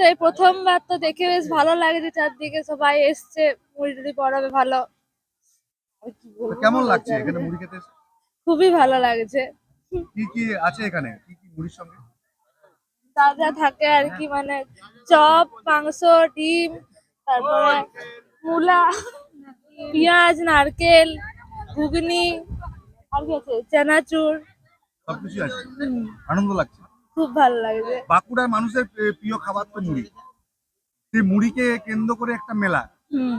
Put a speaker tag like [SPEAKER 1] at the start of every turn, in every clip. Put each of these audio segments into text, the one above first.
[SPEAKER 1] এই প্রথমবার তো দেখে বেশ ভালো লাগছে চারদিকে সবাই এসছে মুড়ি টুড়ি পড়াবে ভালো।
[SPEAKER 2] কেমন লাগছে এখানে মুড়ি খেতে
[SPEAKER 1] খুবই ভালো লাগছে।
[SPEAKER 2] কি কি আছে এখানে? কি কি মুড়ির সঙ্গে?
[SPEAKER 1] যা যা থাকে আর কি মানে চপ মাংস ডিম তারপরে মূলা পেঁয়াজ নারকেল ঘুগনি আর কি আছে? চানাচুর।
[SPEAKER 2] সবকিছু আছে। আনন্দ লাগছে।
[SPEAKER 1] খুব ভালো লাগছে
[SPEAKER 2] বাঁকুড়ার মানুষের প্রিয়- খাবার তো মুড়ি। সেই মুড়িকে কেন্দ্র করে একটা মেলা।
[SPEAKER 1] হুম।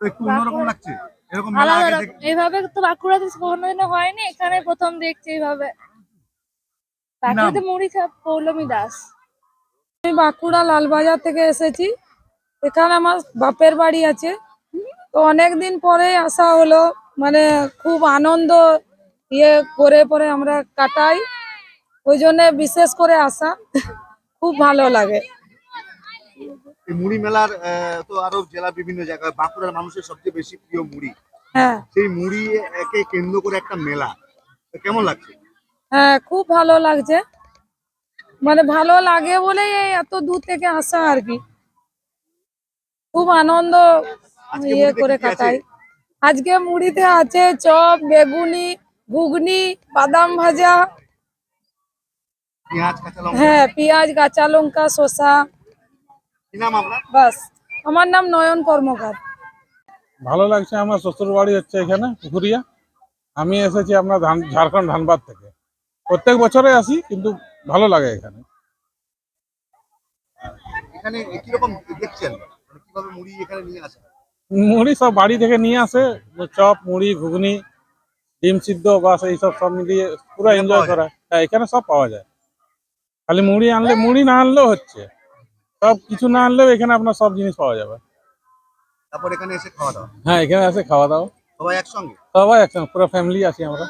[SPEAKER 2] তো একটু অন্যরকম লাগছে? এরকম মেলা আগে
[SPEAKER 1] এইভাবে তো বাঁকুড়াতে কোনোদিনও হয়নি এখানে প্রথম দেখছি এইভাবে। বাঁকুড়াতে মুড়ি খাব পৌলমী দাস।
[SPEAKER 3] আমি বাঁকুড়া লালবাজার থেকে এসেছি। এখানে আমার বাপের বাড়ি আছে। তো অনেক দিন পরে আসা হলো। মানে খুব আনন্দ ইয়ে করে পরে আমরা কাটাই। ওই জন্য বিশেষ করে আসা খুব ভালো লাগে।
[SPEAKER 2] এই মুড়ি মেলার তো আরও জেলা বিভিন্ন জায়গায় বাঁকুড়ার মানুষের সবচেয়ে বেশি প্রিয় মুড়ি।
[SPEAKER 3] হ্যাঁ।
[SPEAKER 2] সেই মুড়ি একে কেন্দ্র করে একটা মেলা। কেমন লাগছে?
[SPEAKER 3] হ্যাঁ খুব ভালো লাগছে। মানে ভালো লাগে বলেই এই এত দূর থেকে আসা আর কি। খুব আনন্দ ইয়ে করে? কাটাই। আজকে মুড়িতে আছে চপ বেগুনি ঘুগনি বাদাম ভাজা হ্যাঁ পেঁয়াজ কাঁচা লঙ্কা শসা। বাস আমার নাম নয়ন কর্মকার।
[SPEAKER 4] ভালো লাগছে আমার শ্বশুর বাড়ি হচ্ছে এখানে পুকুরিয়া। আমি এসেছি আপনার ধান ঝাড়খণ্ড ধানবাদ থেকে। প্রত্যেক বছরে আসি কিন্তু ভালো লাগে এখানে।
[SPEAKER 2] এখানে কীরকম দেখছেন? মানে কীভাবে মুড়ি এখানে নিয়ে আসে
[SPEAKER 4] মুড়ি সব বাড়ি থেকে নিয়ে আসে চপ মুড়ি ঘুগনি। ডিম সিদ্ধ বাস এইসব সব মিলিয়ে পুরো এনজয় করা। হ্যাঁ এখানে সব পাওয়া যায়। খালি মুড়ি আনলে মুড়ি না আনলেও হচ্ছে। সব কিছু না আনলেও এখানে আপনার সব জিনিস পাওয়া যাবে।
[SPEAKER 2] তারপর এখানে এসে খাওয়া দাওয়া?
[SPEAKER 4] হ্যাঁ এখানে এসে খাওয়া দাওয়া।
[SPEAKER 2] সবাই একসঙ্গে?
[SPEAKER 4] সবাই একসঙ্গে পুরো ফ্যামিলি আছি আমরা।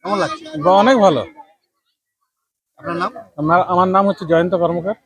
[SPEAKER 2] কেমন লাগছে?
[SPEAKER 4] অনেক ভালো।
[SPEAKER 2] আপনার নাম?
[SPEAKER 4] আমার আমার নাম হচ্ছে জয়ন্ত কর্মকার।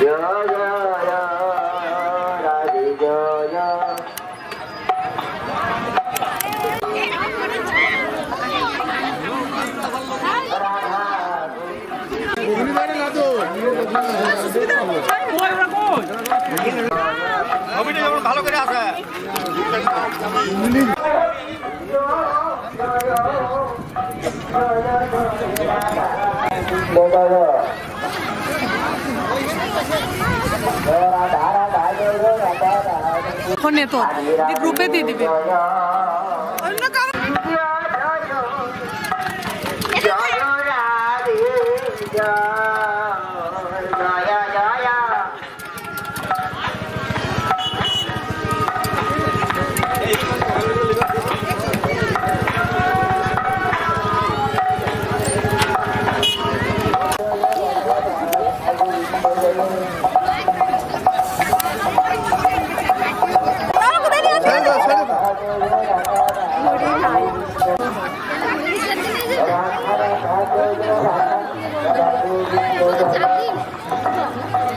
[SPEAKER 4] Yo, yo.
[SPEAKER 2] ছবিটা যেমন ভালো করে আসে
[SPEAKER 5] ফোনে তো গ্রুপে দিয়ে দিবে।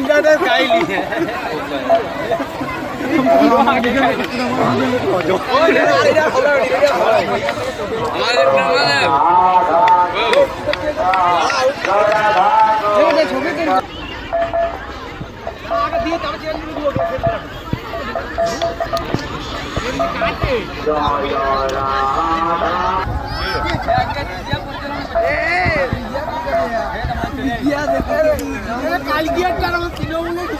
[SPEAKER 5] যদি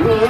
[SPEAKER 6] জয়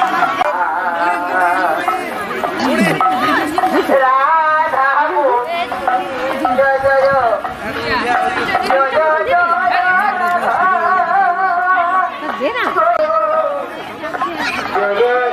[SPEAKER 6] Brother